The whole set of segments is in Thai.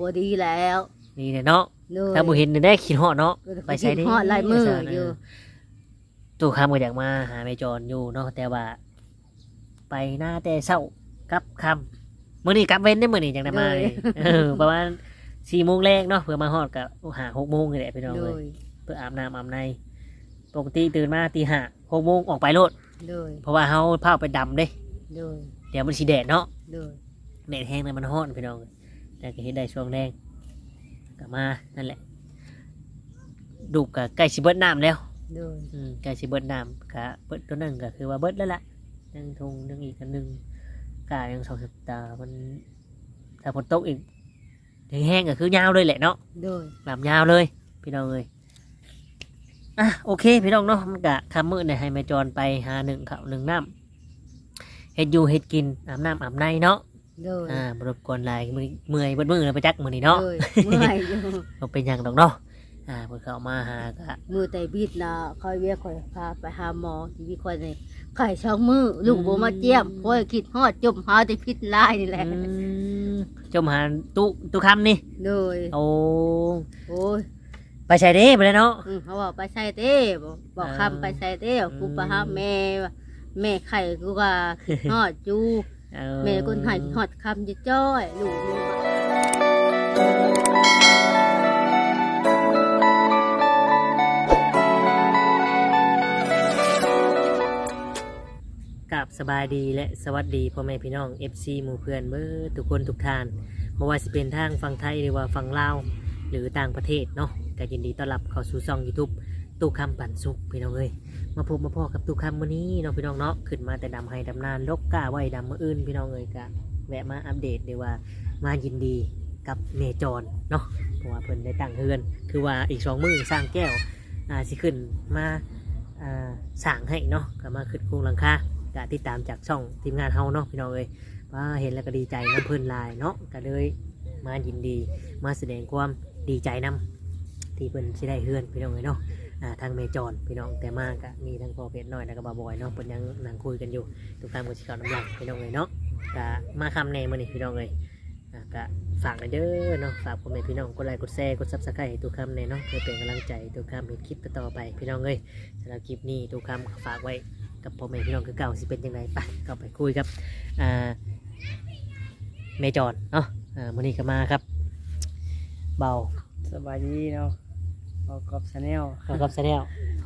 บ่ดีแล้วนี่แหละเนาะโดยถ้าบ่เห็นได้คิดฮอดเนาะ ไปใช้ได้ ฮอดลายมืออยู่ตู้คำก็อยากมาหาแม่จรอยู่เนาะแต่ว่า ไปหน้าแต่เช้ากลับคำมื้อนี้กลับเว้นได้มื้อนี้จังได้มานี่เออประมาณ4โมงแรกเนาะเพื่อมาฮอดก็หา6โมงนี่แหละพี่น้องโดเอ้ยยเพื่ออาบน้ำอาบในปกติตื่นมาตีห้าหกโมงออกไปโลด โดยเพราะว่าเฮาพาไปดำเด้ โดยเดี๋ยวมันสิแดดเนาะโดย แดดแห้งแล้วมันฮ้อนพี่น้อง แต่ก็เห็นได้ช่วงแรงก็มานั่นแหละดูกก็ใกล้สิเบิดน้ำแล้วโดยอืมใกล้สิเบิดน้ำก็เบิดตัวหนึงก็คือว่าเบิดแล้วล่ะยังทงยังอีกอันหนึงกายังสองสัปดาห์มันถ้าฝนตกอีกแห้งๆก็คือยาวเลยแหละเนาะโดยลำยาวเลย พี่น้องเลยอะโอเค พี่น้องเนาะมันกะคำมือเนี่ยให้แม่จรไปหาหนึ่งข้าวหนึ่งน้ำเฮ็ดอยู่เฮ็ดกินอาบน้ำอาบในเนาะ โดยอ่าบรบกวนหลายมือเมื่อยเบิดมือเลยไปจักมือนี่เนาะโดยเมื่อยอยู่บ่เป็นหยังดอกเนาะอ่าเพิ่นเข้ามาหากะมือแต่บิดนะคอยเวียคอยพาไปหาหมอที่มีคนนี่ไข่ช่องมือลูกบ่มาเจียมคอยคิดฮอดจมหาแต่พิษลายนี่แหละอืมเจมหาตุตุคำนี่โดยโอ้โอ้ยไปใช้เด้ไปเลยเนาะ อืมเขาบอกไปใส่เต้บอกบอกอ่า คำไปใส่เต้กูไปหาอืมแม่ว่าแม่ไข่กูว่าคิดฮอดจูเออ แม่คนไห้คิดฮอดคำจะจ้อยลูกนี่ว่ากับสบายดีและสวัสดีพ่อแม่พี่น้อง FC หมู่เพื่อนเบอร์ทุกคนทุกท่านไม่ว่าจะเป็นทางฝั่งไทยหรือว่าฝั่งลาวหรือต่างประเทศเนาะก็ยินดีต้อนรับเข้าสู่ช่อง YouTube ตู้คำปั่นสุกพี่น้องเอ้ย มาพบมาพ่อกับตู้คำวันนี้เนาะพี่น้องเนาะขึ้นมาแต่ดำให้ดำนานลกกล้าไว้ดำมืออื่นพี่น้องเอ้ยกะแวะมาอัปเดตดีว่ามายินดีกับเมจรเนาะเพราะว่าเพิ่นได้ตั้งเฮือน คือว่าอีกสองมือสร้างแก้วอ่าสิขึ้นมาอ่าสั่งให้เนาะก็มาขึ้นโครงหลังคาก็ติดตามจากช่องทีมงานเฮาเนาะพี่น้องเอ้ยว่าเห็นแล้วก็ดีใจน้ำเพิ่นลายเนาะก็เลยมายินดีมาแสดงความดีใจนํที่เพิ่นสิได้เฮือนพี่น้องเอ้ยเนาะ อ่าทางเมจอนพี่น้องแต่มาก็มีทั้งพ่อเพชรน้อยแล้วก็บาบอยเนาะเพิ่นยังนั่งคุยกันอยู่ทุกท่านก็สิเข้าน้ำลายพี่น้องเอ้ยเนาะก็มาคำแน่มื้อนี้พี่น้องเอ้ยอ่าก็ฝากหน่อยเด้อเนาะฝากพ่อแม่พี่น้องกดไลค์กดแชร์กด Subscribe ให้ทุกคำแนเนาะเพื่อเป็นกำลังใจให้ทุกคำเห็นคลิปต่อๆไปพี่น้องเอ้ยสำหรับคลิปนี้ทุกคำฝากไว้กับพ่อแม่พี่น้องคือเก่าสิเป็นยังไงไปก็ไปคุยกับอ่าเมจอนเนาะอ่ามื้อนี้ก็มาครับ เบา สบายดีเนาะ ออกกับชาแนลเข้ากับแนล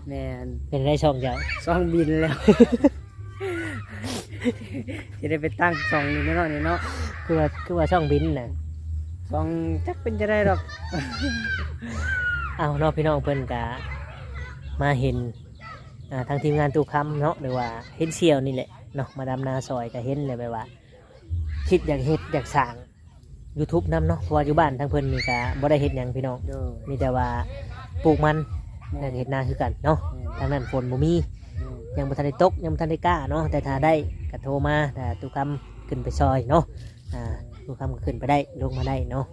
แมนเป็นได้ช่องเจ้าซ่องบินแล้วจะได้ไปตั้งซ่องนี่แน่นอนนี่เนาะคือว่าคือว่าช่องบินน่ะซ่องจักเป็นจะได้หรอกเอาเนาะพี่น้องเพิ่นกะมาเห็นอ่าทางทีมงานตู้คำเนาะหรือว่าเห็นเซียวนี่แหละเนาะมาดำนาซอยก็เห็นเลยแบบว่า คิดอยากเฮ็ดอยากสร้าง YouTube นํเนาะเพราะว่าอยู่บ้านทางเพิ่นนี่ก็บ่ได้เฮ็ดหยังพี่น้อง โดยมีแต่ว่า ปลูกมันแม่แล้วนก็เฮ็ดนาคือกันเนาะแม่นทางนั้นฝนบ่มีแม่นยังบ่ทันได้ตกยังบ่ทันได้กล้าเนาะแต่ถ้าได้ก็โทรมาแต่ตุกคำขึ้นไปซอยเนาะอ่าตุกคำก็ขึ้นไปได้ลงมาได้เนาะ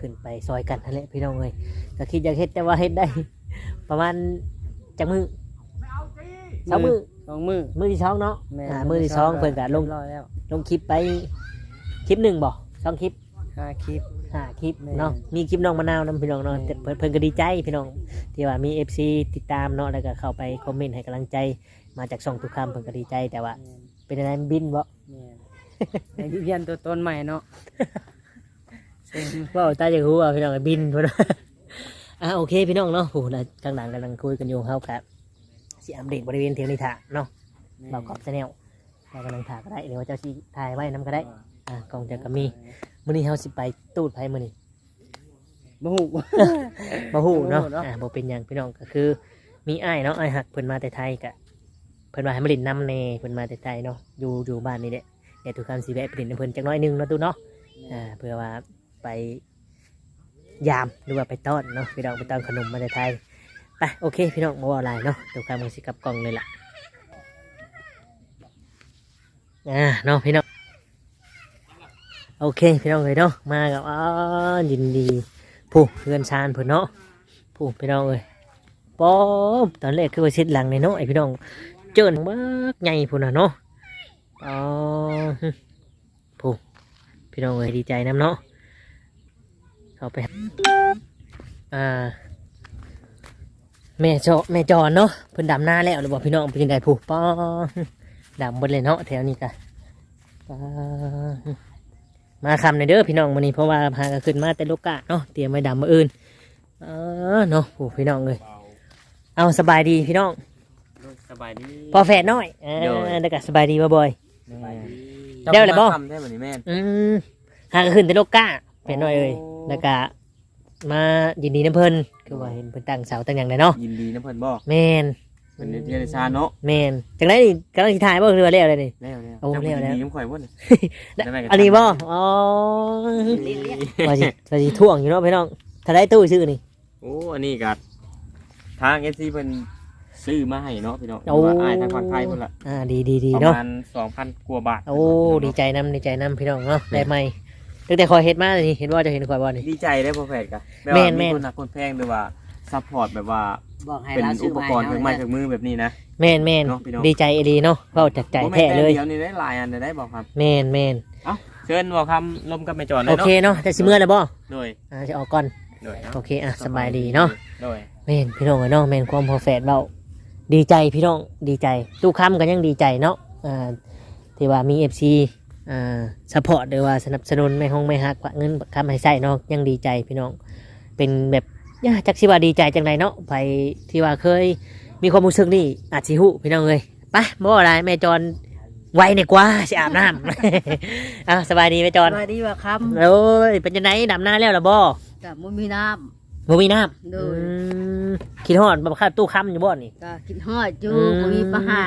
ขึ้นไปซอยกันนั่นแหละพี่น้องเอ้ยก็คิดอยากเฮ็ดแต่ว่าเฮ็ดได้ ประมาณจักมือสองมือสองมือมือที่สองเนาะแม่นอ่ามือที่สองเพิ่นก็ลงรียบร้อยแล้วลงคลิปไปคลิปหนึ่งบ่สองคลิป ห้าคลิปห้าคลิปแม่นเนาะมีคลิปน้องมะนาวนำพี่น้องเนาะแม่นแต่เพิ่นเพิ่นก็ดีใจพี่น้องที่ว่ามี FC ติดตามเนาะแล้วก็เข้าไปคอมเมนต์ให้กำลังใจมาจากช่องตุกคำเพิ่นก็ดีใจแต่ว่าแม่นเป็นอะไรมันบินบ่แม่นไอ้ที่เพียนตัวต้นใหม่เนาะเซ็งว่าตาจะรู้ว่าพี่น้องบินพุ่น อะโอเคพี่น้องเนาะโหแล้วกลางหลังกำลังคุยกันอยู่เฮาครับสิอัปเดตบริเวณเทียงนิทาเนาะเรากรอบแนลเรากำลังถ่ายก็ได้เดี๋ยวเจ้าสิถ่ายไว้นํก็ได้อะกล้องจะก็มี มื้อนี้เฮาสิไปตูดไผมื้อนี้ บ่ฮู้ บ่ฮู้เนาะบ่ฮู้เนาะ อะบ่เป็นหยังพี่น้องก็คือ มีอ้ายเนาะอ้ายหักเพิ่นมาแต่ไทยกะเพิ่นว่าให้มาเล่นน้ำแน่เพิ่นมาแต่ไทยเนาะอยู่อยู่บ้านนี่แหละเดี๋ยวทุกคำสิแวะไปเล่นน้ำเพิ่นจักหน้อยหนึงเนาะตู้เนาะอ่าเพื่อว่าไปยามหรือว่าไปต้อนเนาะพี่น้องไปต้อนขนมมาในไทยไปโอเคพี่น้องมาว่าอะไรเนาะเดี๋ยวการมือสิกลับกล่องเลยล่ะอ่าเนาะพี่น้อง โอเคพี่น้องเลยเนาะมากับอ๋อยินดีผู้เพื่อนชานเพื่อนเนาะผู้พี่น้องเลยป๊อบตอนแรกคือว่าเช็ดหลังในเนาะไอพี่น้องเจินมากใหญ่พุ่นน่ะเนาะอ๋อพี่น้องเอ้ยดีใจน้ำเนาะเข้าไปอ่าแม่จอแม่จอนเนาะเพิ่นดำหน้าแล้วหรือบอกพี่น้องเป็นยังไงผู้ป้อดำหมดเลยเนาะแถวนี้กะป้า มาคำในอยเด้อพี่น้องวันนี้เพราะว่าพากันขึ้นมาแต่ลูกกะเนาะเตรียมไว้ดำมืออื่นเออเนาะผู้พี่น้องเลยเอาสบายดีพี่น้องสบายดีพอแฝดน้อยเอโดอยแล้วก็สบายดีบ่บ่อยเดี๋เดี๋ยยววเลเลยยบ่บ่ทำได้เหมือนนี้แม่นอืมหากันขึ้นแต่ลูกกะแฝดน้อยเอ้ยโอ้แล้วก็มายินดีน้ำเพิ่นคือว่าเห็นเพิ่นตั้งเสาตั้งอย่างไรเนาะยินดีนะเพิ่นบ่แม่น เป็นเรียนชาเนาะแม่นจังไรนี่กำลังสิถ่ายบ่คือว่าแล้วเลยนี่ แล้วแล้วโอ้แล้วแล้ว ยินดีน้ำข่อยบ่เนี่ยได้ไหมกันอันนี้บ่อ๋อว่าสิว่าสิท่วงอยู่เนาะพี่น้องถ้าได้ตู้ซื้อนี่โอ้อันนี้ก็ทาง FC เพิ่นซื้อมาให้เนาะพี่น้องโอ้ว่าอ้ายทางฝั่งไทยเพิ่นละอ่าดีดีดีประเนาะมาณ2,000กว่าบาทโอ้ดีใจนำดีใจนำพี่น้องเนาะได้ไหมตั้งแต่คอยเฮ็ดมาเลยนี่เห็นว่าจะเห็นคอยบ่นี่ดีใจได้บ่แพทย์กะแม่นแม่นคนหักคนแพงหรือว่าซัพพอร์ตแบบว่า บอกให้เป็นเราซื้อุอปมากรณ์เครื่องไม้เครื่องมือแบบนี้นะ แม่นแม่นเนาะพี่น้อง ดีใจเอหลีเนาะเว้าจากใจแท้เลยเดี๋ยวนี้ได้หลายอันได้บอกครับ แม่นแม่นเชิญบอกคำลมกับแม่จอนเลโอยเคเนาะเนาะแต่สิเมื่อแล้วบ่โดยอ่าจะออกก่อนโดยโอเคอะสบายดีเนาะโดยแม่นพี่น้องเอ้ยเนาะแม่นความพอแฟดเบาดีใจพี่น้องดีใจตู้ค้ำกันยังดีใจเนาะอ่าที่ว่ามีเอฟซีอ่าสปอร์ตหรือว่าสนับสนุนไม่ห้องไม่ฮักว่าเงินคำให้ใส่เนาะยังดีใจพี่น้องเป็นแบบ ย่าจักสิว่าดีใจจังไรเนาะไปที่ว่าเคยมีความรู้สึกนี่อาจสิหุพี่น้องเลยไปบ่อะไรแม่จอนไวเนี่ยกว่าสิอาบน้ำอะสบายดีแม่จอนสวัสดีว่าคโอ้ยเป็นจังไดดำหน้าแล้วล่ะบ่ำกับมุมีน้บ่มีน้ำโดยอืมคิดฮอดบ่ค่าตู้ค้ำอยู่บ่นี่ำก็กินฮอดอยู่อืมบ่มีปัญหา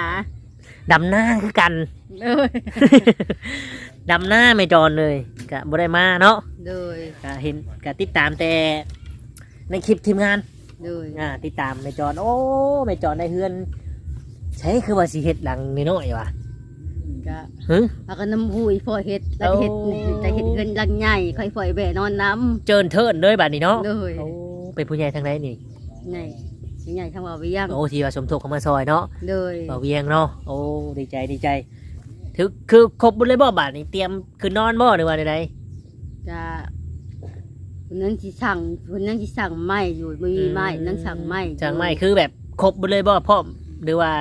ดำหน้าคือกันโดยดำหน้าไม่จอนเลยกะบ่ได้มาเนาะโดยกะเห็นกะติดตามแต่ ในคลิปทีมงานโดยอ่าติดตามไม่จอนโอ้ไม่จอนในเฮือนใช้คือว่าสิเฮ็ดหลังน้อยๆว่ะก็หึ เอาก็น้ำหูยพ่อเฮ็ดแล้วเฮ็ดโอ้ แต่เฮ็ดเงินลังใหญ่ค่อยปล่อยแบ่นอนน้เจินเทินเลยบัดนี้เนาะำโดยโอ้เป็นผู้ใหญ่ทางไหนนี่ใหญ่ใหญ่ทางว่าเวียงโอ้ที่ว่าสมทบเข้ามาซอยเนาะโดยบ่าวเวียงเนาะโอ้ดีใจดีใจถือคือครบหมดเลยบ่บาดนี้เตรียมคือนอนบ่หรือว่าใดก็ คนนั้นสิสั่งคนนั้นสิสั่งไม้อยู่บ่ๆมีไม้นั่งสั่งไม้สั่งไม้คือแบบครบหมดเลยบ่พ่อมหรือว่า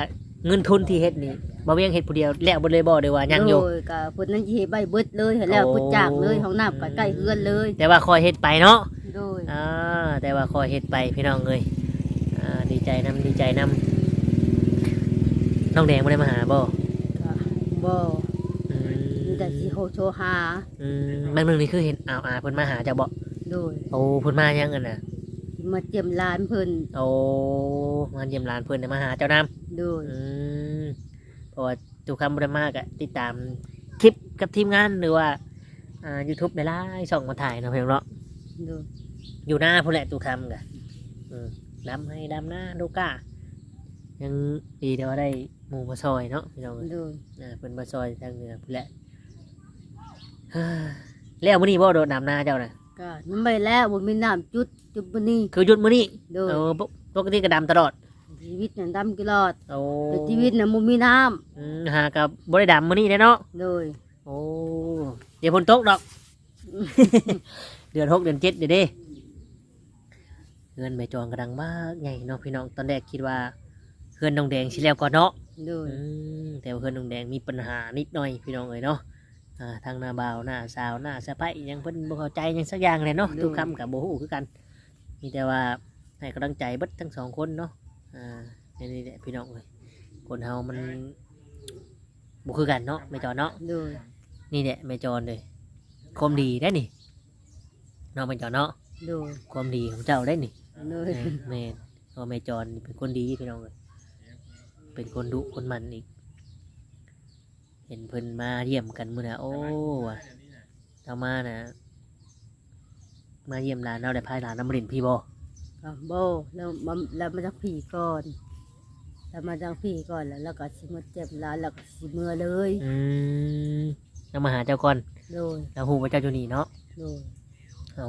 เงินทุนที่เฮ็ดนี่บ่าวเวียงเฮ็ดผู้เดียวแล้วหมดเลยบ่หรือว่ายังอยู่โดก็คนนั้นสิเฮ็ดใบเบิดเลยเห็นแล้วโอ้ พุดจากเลยห้องน้ำก็ใกล้เฮือนเลยแต่ว่าคอยเฮ็ดไปเนาะโดยอ่าแต่ว่าคอยเฮ็ดไปพี่น้องเอ้ยอ่าดีใจนํดีใจนํน้องแดงบ่ได้มาหาบ่ก็บ่อืมีแต่สิโฮโชหาอืมบางนึงนี่คือเห็นอ้าวอาเพิ่นมาหาเจ้าบ่ โดยโอ้เพิ่นมายังกันน่ะมาเจียมร้านเพิ่นโอ้มาเยี่ยมหลานเพิ่นน่ะมาหาเจ้านำโดยอืมเพราะว่าทุกคำบ่ได้มากอะติดตามคลิปกับทีมงานหรือว่าอ่า YouTube ได้หลายช่องมาถ่ายเนาะเพียงเนาะโดยอยู่หน้าพุ่นแหละทุกคำกะอืมดำให้ดำหน้าดูก้ายังดีแต่ว่าได้หมู่มาซอยเนาะพี่น้องเอ้ยโดยอ่าเป็นมาซอยทางเหนือพุ่นแหละเฮ้ยแล้วมื้อนี้บ่โดดน้ำหน้าเจ้าน่ะ ก็น้ำไปแล้วบ่มีน้ำจุดจุดบ่นี้คือหยุดมื้อนี้โดยเออปกปกติก็ดำตลอดชีวิตน่ะดำกี่รอดโอ้แต่ชีวิตน่ะบ่มีน้ำอืมหากับบ่ได้ดำมื้อนี้แน่เนาะโดยโอ้เดี๋ยวฝนตกดอก เดือนหกเดือนเจ็ดเดี๋ยวเด้เงินใบจองกระดังมากไงเนาะพี่น้องตอนแรกคิดว่าเพื่อนน้องแดงสิแล้วก่อนเนาะโดยอืมแต่ว่าเพื่อนน้องแดงมีปัญหานิดหน่อยพี่น้องเอ้ยเนาะ อ่าทางหน้าบ่าวหน้าสาวหน้าสะใภ้ยังเพิ่นบ่เข้าใจหยังสักอย่างเลยเนาะทุกคำกับโบหูคือกัน มีแต่ว่าให้กำลังใจเบิดทั้งสองคนเนาะอ่านี่แหละพี่น้องเลยคนเฮามันบ่คือกันเนาะไม่จอเนาะ โดยนี่แหละไม่จรเลยความดีได้นี่เนาะไม่จรเนาะโดยความดีของเจ้าได้นี่โดย แม่นเพราะไม่จรนี่เป็นคนดีพี่น้องเลยเป็นคนดุคนมันอีก เห็นเพิ่นมาเยี่ยมกันมื้อนะโอ้ว่ะเรามานะมาเยี่ยมหลานเราได้พายหลานน้ำรินพี่บอก็บ่แล้วมาแล้วมาจากผีก่อนแล้วมาจากผีก่อนแล้วแล้วก็สิมาเจ็บร้านแล้วก็สิเมื่อเลยอืมเรามาหาเจ้าก่อนโดยเราหูว่าเจ้าอยู่นี่เนาะโดยเอา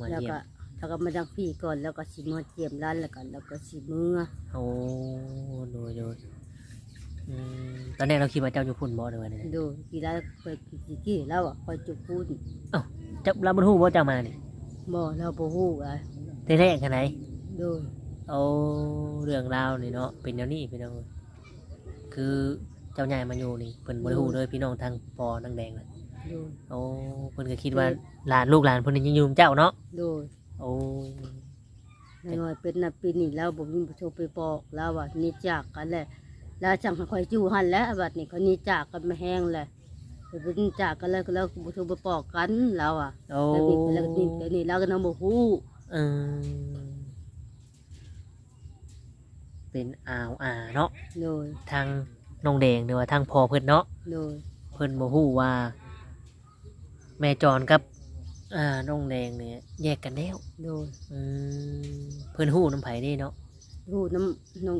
มาแล้วเยี่ยมก็แล้วก็มาจากผีก่อนแล้วก็สิมาเจียมร้านแล้วก็แล้วก็สิเมื่อโอ้โดยโดย อืมตอนแรกเราคิดว่าเจ้าอยู่พุ่นบ่หรือว่าไงโดยกี่ร้านไปกี่กี่แล้วอะคอยจุกพูดเจ้าเราบรรทุกว่าเจ้ามานี่บ่เราบ่ฮู้อะได้แรกกันไหนโดยเอาเรื่องราวนี่เนาะเป็นแนวนี้พี่น้องเอ้ยคือเจ้าใหญ่มาอยู่นี่เพิ่นบ่ได้ฮู้เลยพี่น้องทางปอนังแดงน่ะโดยโอ้เพิ่นก็คิดว่าหลานลูกหลานเพิ่นนี่ยังอยู่กับเจ้าเนาะโดยโอ้น้อยๆเป็นน่ะปีนี้แล้วบ่มีผู้โทรไปบอกแล้วว่านี่จากกันแหละ แล้วจังให้ค่อยอยู่หั่นแหล้วบัดนี้เขานี่จากกันมาแห้งแหละไปเป็นจากกันแล้วก็แล้วบ่โทรไปบอกกันแล้วอะโอ้แล้วนี่แล้วนี่แล้วนี่แล้วก็นำบ่ฮู้เออเป็นอ่าวอ่าเนาะโดยทางน้องแดงหรือว่าทางพ่อเพิ่นเนาะโดยเพิ่นบ่ฮู้ว่า แม่จอนกับอ่าน้องแดงเนี่ยแยกกันแล้วโดยอืมเพิ่นฮู้น้ำไผนี่เนาะฮู้น้ำน้อง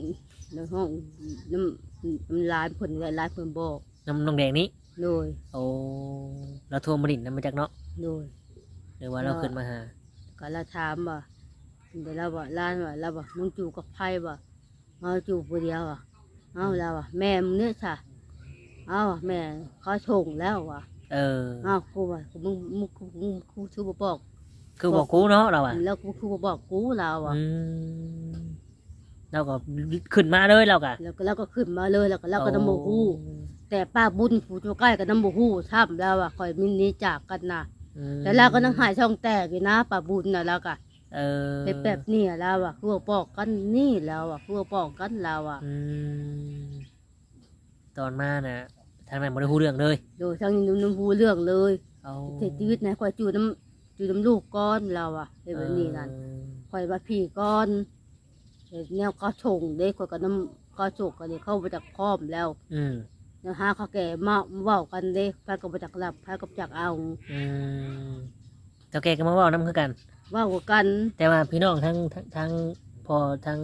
น้องห้องน้ำน้ำลายเพิ่นหลายๆเพิ่นบอกน้ำน้องแดงนี้ โดยโอ้เราโทรมาดินนำมาจากเนาะโดย หรือว่าเราขึ้นมาหา ก็เราถามว่าเดี๋ยวเราบอกร้านว่าเราบอกมึงจูกับไพ่บ่เอาจูผู้เดียวอะเอาเราอะแม่มึงเนี่ยค่ะเอาว่ะแม่เขาชงแล้วว่ะเออเอากูว่ามึงมึงมึงกูชูบบอก คือบอกกูเนาะเราอะแล้วกูชูบบอกกูเราอะอืม เราก็ขึ้นมาเลยเราก็แล้วก็เราก็ขึ้นมาเลยแล้วก็เราก็น้ำโมหูแต่ป้าบุญผู้จูใกล้กับน้ำโมหูทำแล้วอะคอยมินนี้จากกันนะอืมแต่เราก็นั่งหายช่องแตกอยู่นะป้าบุญนะแล้วก็เออเป็นแบบนี้แล้วอะคือว่าปอกกันนี่แล้วอะคือว่าปอกกันแล้วอะอืมตอนมาน่ะทางนั้นบ่ได้ฮู้เรื่องเลยโดยทั้งนี้น้ำพูเรื่องเลยเอาเสียชีวิตนะคอยจูน้ำจูน้ำลูกก้อนเราอะเป็นแบบนี้นั่นคอยว่าพี่ก้อนเฮ็ด แนวก็ชงเด็กคอยกับน้ำก็ชกกันเลยเข้าไปจากพร้อมแล้วอืมนะฮะเขาแก่มาเว้ากันเด็กพายกับจากหลับพายกับจากเอาอืมเจ้าแกก็มาเว้านำคือกัน เว้ากัน แต่ว่าพี่น้องทั้งทั้งทั้งพอทั้ง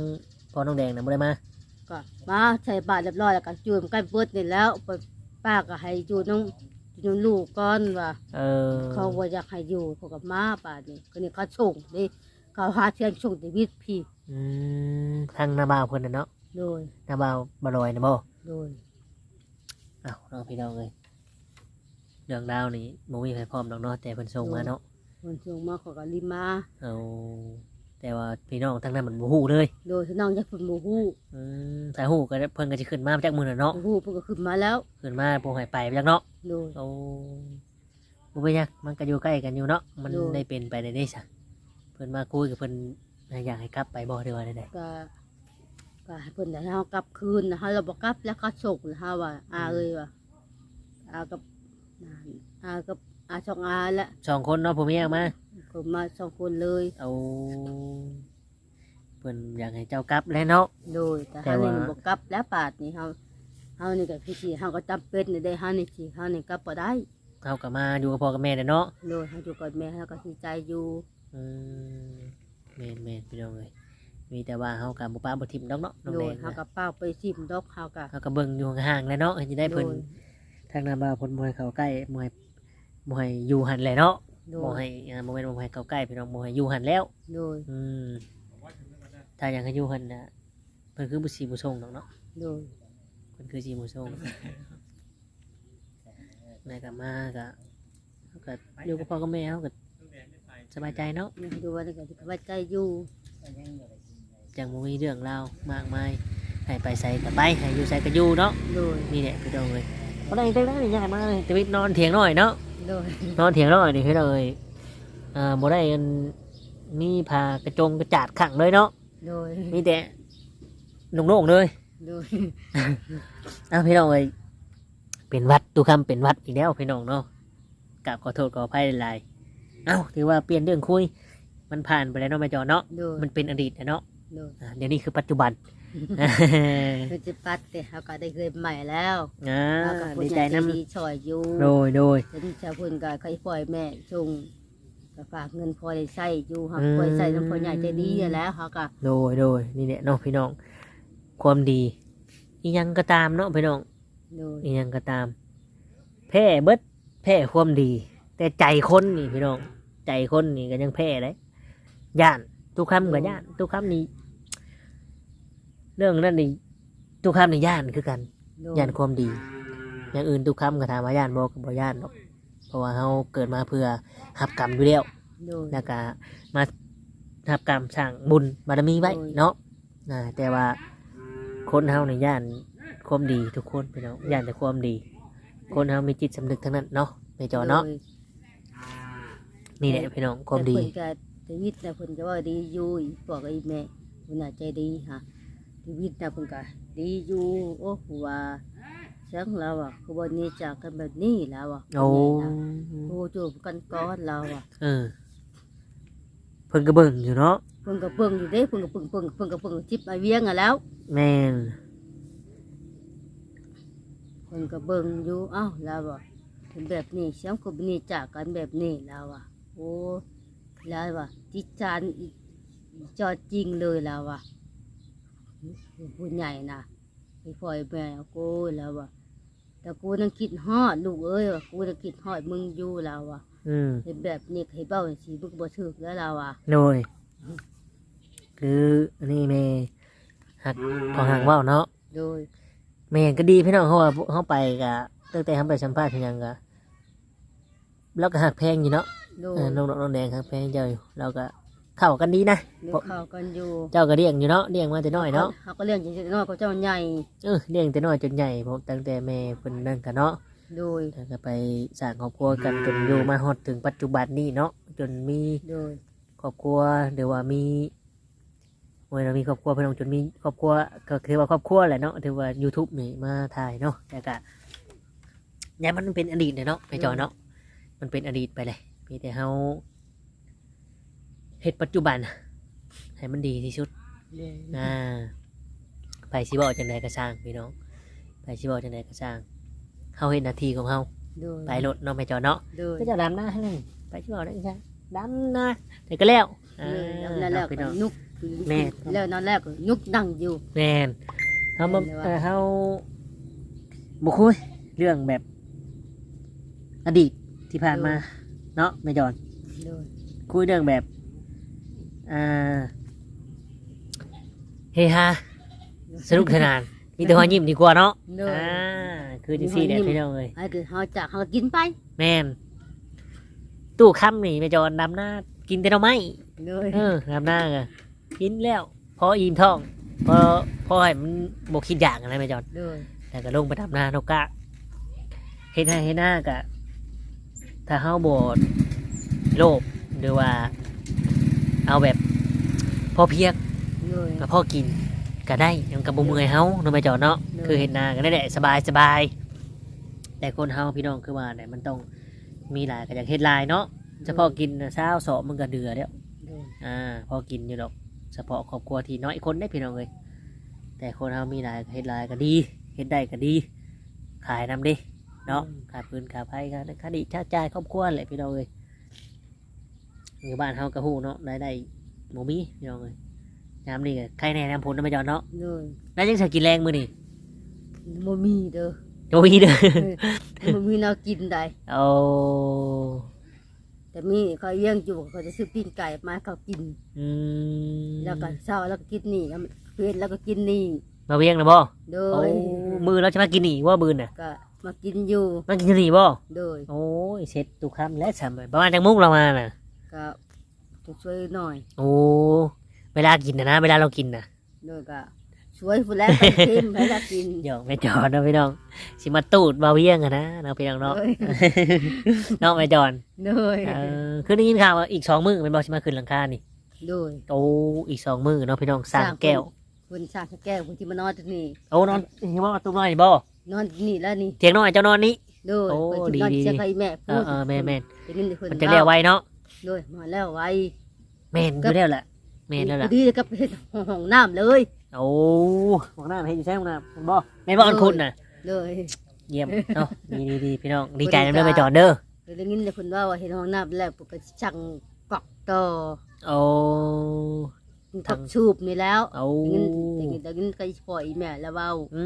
พอน้องแดงน่ะบ่ได้มาก็มาใส่บาตรเรียบร้อยแล้วก็จูนใกล้เบิดนี่แล้วไปป้าก็ให้จูน้ำจูน้ำลูกก้อนว่า เออเขาว่าอยากให้อยู่เขากับมาป่านนี้ก็นี่เขาส่งนี่เขาหาเทียนส่งชีวิตพี่ อืมทางนาบาวเพิ่นน่ะเนาะโดยนาบาวบ่ลอยนะบ่โดยอ้าวน้องพี่น้องเอ้ยเรื่องราวนี้บ่มีใครพร้อมดอกเนาะแต่เพิ่นส่งมาเนาะคนส่งมาเขาก็รีบมาเอาแต่ว่าพี่น้องทางนั้นมันบ่ฮู้เลยโดยที่น้องจะขึ้นโมหูอืมถ้าฮู้ก็เพิ่นก็สิขึ้นมาจากมื้อน่ะเนาะโมหูเพิ่นก็ขึ้นมาแล้วขึ้นมาบ่ให้ไปจักเนาะโดยโอ้บ่เป็นหยังมันก็อยู่ใกล้กันอยู่เนาะมันโดยได้เป็นไปได้ได้ซะเพิ่นมาคุยกับเพิ่น อยากให้กลับไปบ่หรือว่าได้ก็ก็ให้เพิ่นได้ให้เฮากลับคืนนะฮะเราบ่กลับแล้วก็ส่งนะฮะว่าอาเอ้ยว่าอากับอากับอาสองอาละสองคนเนาะผมแยกมาก็มาสองคนเลยเอาเพิ่นอยากให้เจ้ากลับแล้วเนาะโดยแต่แต่เฮาว่านี่บ่กลับแล้วปาดนี่เฮาเฮานี่ก็พี่สิเฮาก็จำเป็นได้เฮานี่สิเฮานี่กลับบ่ได้เฮาก็มาอยู่กับพ่อกับแม่เด้อเนาะโดยเฮาอยู่กับแม่เฮาก็สิใจอยู่อืม แม่นแม่นพี่น้องเอ้ยมีแต่ว่าเฮาก็บ่ป้าบ่ทิมดอกเนาะน้องโดแดยงเฮานะก็เป้าไปซิมดอกเฮาก็เฮาก็เบิ่งอยู่ห่างๆแล้วเนาะให้สิได้เพิ่นโดยทางนำบ่าวเพิ่นบ่ให้เข้าใกล้บ่ให้บ่ให้อยู่หันแหละเนาะโดบ่ยให้อ่าบ่แม่นบ่ให้เข้าใกล้พี่น้องบ่ให้อยู่หันแล้ว โดยอืมถ้าอยากให้อยู่หันน่ะเพิ่นคือบ่สิบ่ส่งดอกเนาะโดยเพิ่นคือสิบ่ส่งแม่ก็มาก็ก็อยู่กับพ่อกับแม่เฮาก็ สบายใจเนาะยังดูว่านี่ก็สิไว้ใจอยู่จังบ่มีเรื่องราวมากมายให้ไปใส่ก็ไปให้อยู่ใส่ก็อยู่เนาะโดยนี่แหละพี่น้องเอ้ยบ่ได้จังได๋นี่ยากมากเลยชีวิตนอนเถียงน้อยเนาะโดยนอนเถียงน้อยนี่พี่น้องเอ้ยอ่าบ่ได้กันมีผ้ากระจงกระจาดขังเลยเนาะโดยมีแต่โล่งๆเลยโดยอ้าวพี่น้องเอ้ยเป็นวัดตุกคำเป็นวัดอีกแล้วพี่น้องเนาะกราบขอโทษขออภัยหลายๆ เอ้าถือว่าเปลี่ยนเรื่องคุย มันผ่านไปแล้วเนาะแม่จอเนาะ โดยมันเป็นอดีตนะเนาะโดยอ่าเดี๋ยวนี้คือปัจจุบันคือจะปัดแต่เฮาก็ได้เคยใหม่แล้วอ่าเฮาก็ดีใจน้ดีช่วยอยู่ำโดยโดยเห็นชาวพุ่นก็เคยปล่อยแม่ชงก็ฝากเงินพอได้ใช้อยู่เฮาอืมปล่อยใช้น้ำพอใหญ่ใจดีอยู่แล้วเฮาก็โดยโดยนี่แหละเนาะพี่น้อง ความดีอีหยังก็ตามเนาะพี่น้องโดยอีหยังก็ตามแพ้เบิดแพ้ความดี แต่ใจคนนี่พี่น้อง ใจคนนี่ก็ยังแพ้เลยย่านทุกคำกับย่านทุกคำนี่เรื่องนั้นนี่ทุกคำนี่ย่านคือกันโดยย่านความดี อย่างอื่นทุกคำก็ถามว่าย่านบอกก็บ่ย่านหรอกเพราะว่าเราเกิดมาเพื่อหับกรรมอยู่แล้วโโดยแล้วก็มาทับกรรมสร้างบุญบารมีไว้โอ้ยเนาะอ่าแต่ว่าคนเฮาในย่านความดีทุกคนพี่น้องย่านแต่ความดี คนเฮามีจิตสำนึกทั้งนั้นเนาะไม่จอเนาะโดย นี่แหละพี่น้องความดีแต่เพิ่นก็ชีวิตนะเพิ่นก็ว่าดีอยู่อีบอกไอ้แม่เพิ่นน่ะใจดีฮะชีวิตนะเพิ่นก็ดีอยู่โอ้ว่าสังเราอะคือบ่นี้จากกันแบบนี้แล้วอะโอ้โอ้จูบกันก้อนเราอะเออเพิ่นก็เบิ่งอยู่เนาะเพิ่นก็เบิ่งอยู่เด้เพิ่นก็เบิ่งเบิ่งเพิ่นก็เบิ่งจิบไอเวียงอะแล้ว แม่นเพิ่นก็เบิ่งอยู่เอ้าแล้วอะเป็นแบบนี้เสียงก็บ่นี้จากกันแบบนี้แล้วอะ โอ้แล้วว่ะจิตจานอีจอดจริงเลยแล้วอะผู้ใหญ่นะไอ้พ่อยแม่กูแล้วอะแต่กูนั่งคิดฮอดลูกเอ้ยว่ะกูนั่งคิดฮอดมึงอยู่แล้วอะอืมเป็นแบบนี้ให้เบ้าสิมึงบ่ถึกแล้วเราอะโดยคืออันนี้แม่หักของหักเว้าเนาะโดยแม่ก็ดีพี่น้องเขาว่าเขาไปกะตั้งแต่เขาไปสัมภาษณ์เพียงกะแล้วก็หักแพงอยู่เนาะ โดเอยอน้องน้องแดงหักแพงเจ้าอยู่เราก็เข้ากันดีนะเดี๋ยวเข้ากันอยู่เจ้าก็เลี้ยงอยู่เนาะเลี้ยงมาแต่น้อยเนาะเขาก็เลี้ยงจริงๆน้อยเขาเจ้าใหญ่เออเลี้ยงแต่น้อยจนใหญ่ผมตั้งแต่แม่เพิ่นนั่นกันเนาะโดยแล้วก็ไปสร้างครอบครัวกันจนอยู่มาฮอดถึงปัจจุบันนี้เนาะจนมีโดยครอบครัวหรือว่ามีโอ้ยเรามีครอบครัวพี่น้องจนมีครอบครัวก็คือว่าครอบครัวแหละเนาะถือว่า YouTube นี่มาถ่ายเนาะแต่ก็เนี่ยมันเป็นอดีตเลยเนาะไปจอเนาะมันเป็นอดีตไปเลย มีแต่เฮาเฮ็ดปัจจุบัน ให้มันดีที่สุดโดยอ่าไปสิบอกจังใดก็สร้างพี่น้องไปสิบอกจังใดก็สร้างเฮาเฮ็ดหน้าที่ของเฮาโดยไปรถเนาะไปจอเนาะโดยก็จะดำหน้าให้ไปสิบอกได้ใช่ดำหน้าแต่ก็แล้วเออแล้วนั่นแหละพี่ก็น้องนุกแม่แล้วนั่นแหละก็นุกนั่งอยู่แมนเขามาแม่นเลยว่าเออเขาบุคุยเรื่องแบบอดีตที่ผ่านมา เนาะไม่จอนโดยคุยเรื่องแบบอ่าเฮฮาสนุกสนานมีแต่หัวยิ้มดีกว่าเนาะโดย อ่าคือจังซี่เด็ดมีหัวยิ้ม พี่น้องเลยให้คือเฮาจากเฮากินไปแมนตู้ค่ำนี่ไม่จอนดำหน้ากินแต่หน่อไม้ โดยเออดำหน้าก็กินแล้วพออิ่มท้องพอพอให้มันบกคิดอย่างอะไรไม่จอนโดยแต่ก็ลงไปทำหน้านกกะเฮ็ดให้เฮ็ดหน้ากะ ถ้าเฮาบดโลภหรือว่า เอาแบบพอเพียงโดย กับพ่อกินก็ได้ยังกับบ่เมื่อยเฮาเนาะแม่จอเนาะเนอะ คือเฮ็ดหน้าก็ได้แหละสบายสบายแต่คนเฮาพี่น้องคือว่าเนี่ยมันต้องมีหลายก็อยากเฮ็ดหลายเนาะเฉพาะกินน่ะเช้าสอบมันก็เดือแล้ว โดยอ่าพอกินอยู่ดอกเฉพาะครอบครัวที่น้อยคนได้พี่น้องเลยแต่คนเฮามีหลายก็เฮ็ดหลายก็ดีเฮ็ดได้ก็ดี ขายนำดิ เนาะขาดปืนขาดไฟกันคดีชาติจ่ายครอบครัวแหละพี่น้องเลยอยู่บ้านเฮากระหู้เนาะได้ได้หมูมีพี่น้องเลยน้ำนี่ก็ใครแน่น้ำผลน้ำไม่จอนเนาะโดยแล้วยังจะกินแรงมือนี่บ่มีเด้อโอ้ยเด้อบ่มีแนวกินได้โอ้แต่มีเขาเลี้ยงอยู่เขาจะซื้อปิ้งไก่มาให้เขากินอืมแล้วก็เช้าแล้วก็กินนี่แล้วเพลแล้วก็กินนี่มาเวียงนะบ่โดโอ้ยมือเราจะมากินหนีว่ามือน่ะก็ มากินอยู่มากินหนีบ่โดยโอ้ยเสร็จตุกคำและสามประมาณจังมุกเรามาน่ะ ก็จะช่วยหน่อยโอ้เวลากินนะนะเวลาเรากินนะโดยก็ช่วยผู้แลก็เค็มให้เรากินหยอกไม่จอนนะพี่น้องสิมาตูดมาเวียงอะนะเราพี่น้องเนาะโดยน้องไม่จอนโดยเออคือได้ยินข่าวว่าอีกสองมือเป็นบอสิมาขึ้นหลังคานี่โดยโอ้อีกสองมือเนาะพี่น้องสร้างแก้วคนสร้างแก้วคนที่มานอนที่นี่โอ้นอนเห็นว่าตุ้มน้อยนี่บ่ นอนที่นี่แล้วนี่เถียงน้อยเจ้านอนนี้ โดยโอ้คนที่นอนดีๆ เชียร์ใครแม่เออเออแม่นแม่นเป็นนี่คนมันจะเรียกไว้เนาะโดยมาแล้วไว้แม่นอยู่แล้วแหละแม่นแล้วแหละดีก็เป็นห้องน้ำเลย โอ้ห้องน้ำให้อยู่ใช่ห้องน้ำแม่นบ่แม่นบ่อันคุณน่ะเลยเยี่ยมเนาะดีดีดีพี่น้องดีใจนะเด้อไปจอนเด้อเลยได้ยินเลยคนว่าว่าเห็นห้องน้ำแล้วปกติช่างกอกต่อโอ้ ทักชูบนี่แล้วโอ้ได้ยินได้ยินได้ยินก็ปล่อยแม่แล้วเว้าอื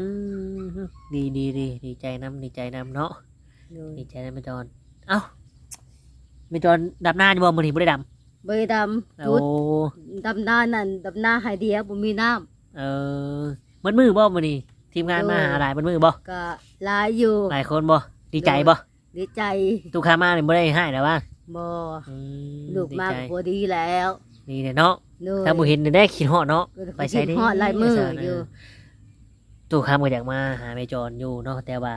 มดีดีดีดีใจน้ำดีใจน้ำเนาะเลยดีใจน้ำไปจอนเอ้าไปจอนดำหน้าจะบอกมือหนีบ่ได้ดเบยดำำโอ้จุดดำหน้านั่นดำหน้าใหายเดียวบ่มีน้เออมันมือบ่มือนี่ทีมงานมาหาหลายมันมือบ่ำก็หลายอยู่หลายคนบ่ดีใจบ่ดีใจตุกค้ามาเนี่ยบ่ได้ให้แล้วว่าบ่อืมลูกดีมากใจบ่ดีแล้ว นี่เนี่ยเนาะเลยถ้าบ่เห็นได้คิดฮอดเนาะไปใส่คิดฮอดลายมืออยู่ตู้คำก็อยากมาหาแม่จรอยู่เนาะแต่ว่า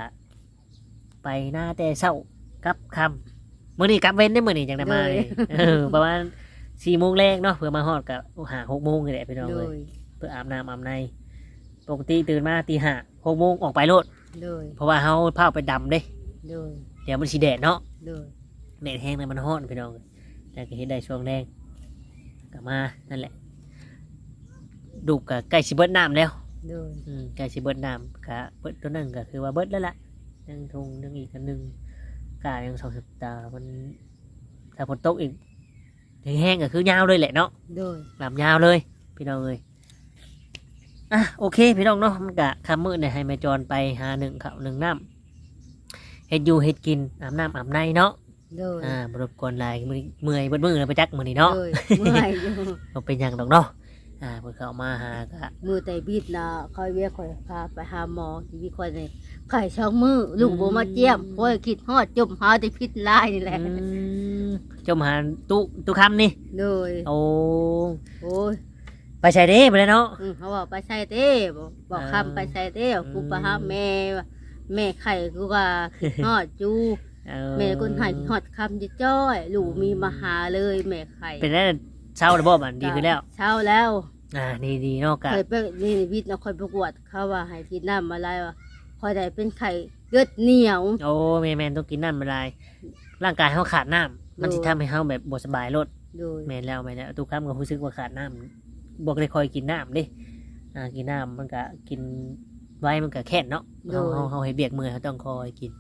ไปหน้าแต่เช้ากลับคำมื้อนี้กลับเว้นได้มื้อนี้จังได้มานี่เออประมาณ4โมงแรกเนาะเพื่อมาฮอดก็หา6โมงนี่แหละพี่น้องเลเอ้ยยเพื่ออาบน้ำอาบในปกติตื่นมาตีห้าหกโมงออกไปโลดเลยเพราะว่าเฮาพาไปดำเด้เลยเดี๋ยวมันสิแดดเนาะเลยแดดแห้งเลยมันฮ้อนพี่น้องแต่ก็เห็นได้ช่วงแรง กลับมานั่นแหละดูกกับใกล้สิเบิดน้ำแล้วเลยอืมใกล้สิเบิดน้ำกะเบิดตัวหนึ่งก็คือว่าเบิดแล้วล่ะยังทงยังอีกอันหนึ่งกายังสองสัปดาห์มันถ้าฝนตกอีกแห้งๆก็คือยาวเลยแหละเนาะเลยหลับยาวเลยพี่น้องเลยอะโอเค พี่น้องเนาะมันกะคำมืดเนี่ยให้แม่จรไปหาหนึ่งข้าวหนึ่งน้ำเฮ็ดอยู่เฮ็ดกินอาบน้ำอาบในเนาะ เลยอ่าบรบกวนหลายมือเมื่อยเบิดมือเลยไปจักมือนี่เนาะเลยเมื่อยอยู่บ่เป็นหยังดอกเนาะอ่าเพิ่นเข้ามาหากะมือแต่บิดนะคอยเวียคอยพาไปหาหมอที่วิคอยในไข่ช่องมือลุงโบมาเจียมคอยคิดฮอดจมหาแต่พิษลายนี่แหละอืมจมหาตุตุคำนี่เลยโอ้โอ้ยไปใส่เด้ไปเลยเนาะ อืมเขาบอกไปใส่เต้บอกบอกอ่าคำไปใส่เต้กูไปหาอืมแม่ว่าแม่ไข่กูว่าคิดฮอดจู เออแม่คนไห้คิดฮอดคำจะจ้อยลูกมีมาหาเลยแม่ไข่เป็นได้เช้าแล้วบ่มันดีขึ้นแล้วเช้าแล้ว อ่าดีดีๆเนาะกะเคยไปนี่วิทย์เราคอยประกวดเขาว่าให้กินน้ำอะไรวะคอยได้เป็นไข่เลือดเหนียว โอ้แม่แม่นต้องกินน้ำอะไรร่างกายเขาขาดน้ำมันสิโอ้ทำให้เขาแบบบ่สบายลดโดยแม่นแล้วแม่นแล้วทุกครั้งก็รู้สึกว่าขาดน้ำบอกเลยคอยกินน้ำเดิอ่ากินน้ำมันก็กินไว้มันก็แค่นเนาะเขาเขาเขาให้เบียกมือเขาต้องคอยกิน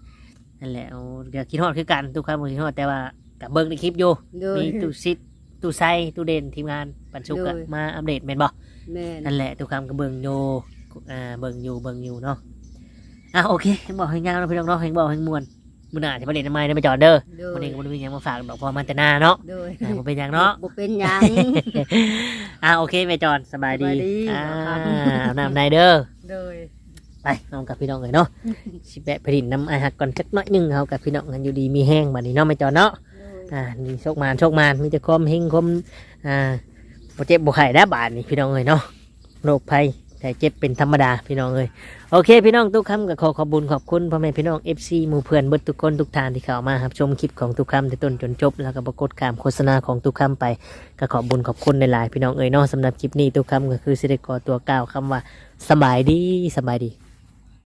นั่นแหละเอาเดี๋ยวกินฮอดคือกันทุกครั้งกินฮอดแต่ว่ากับเบิ้งในคลิปอยู่โดย มีตู้ซิดตู้ไซตู้เด่นทีมงานปันสุกอะโดย มาอัปเดตแม่นบ่ แม่นนั่นแหละทุกคำก็เบิ่งอยู่อ่าเบิ่งอยู่เบิ่งอยู่เนาะอะโอเคให้บอกให้งามเนาะพี่น้องเนาะให้บอกให้มวนมื้อหน้าจะมาเล่นทำไมได้ไปจอดเด้อโดวันยนี้ก็บ่ได้มีหยังมาฝากดอกเพอมันแต่หน้าเนาะโดยอ่าบ่เป็นหยังเนาะบ่เป็นหยัง อ่าโอเคแม่จอนสบายดีสบายดีอ่าครับ อาบน้ำได้เด้อโดย ไปน้องกับพี่น้องเลยเนาะสิแบะไปดินน้ำไอายหักก่อนจักหน้อยหนึงเอากับพี่น้องกันอยู่ดีมีแห้งบัดนี้เนาะแม่จอนเนาะโดยอ่านี่โชคมานโชคมานมีแต่ความเฮงความอ่าบ่เจ็บบ่ไข้ได้บาดนี่พี่น้องเลยเนาะโรคภัยแต่เจ็บเป็นธรรมดาพี่น้องเลยโอเค พี่น้องทุกคำก็ขอขอบคุญขอบคุณพ่อแม่พี่น้อง FC หมู่เพื่อนเบิดทุกคนทุกทานที่เข้ามารับชมคลิปของทุกคำแต่ต้นจนจบ แล้วก็ปรากฏการโฆษณาของทุกคำไปก็ขอบบุญขอบคุณในหลายๆพี่น้องเอ๋ยเนาะสำหรับคลิปนี้ทุกคำก็คือสิได้ขอตัวกล่าวคำว่าสบายดีสบายดี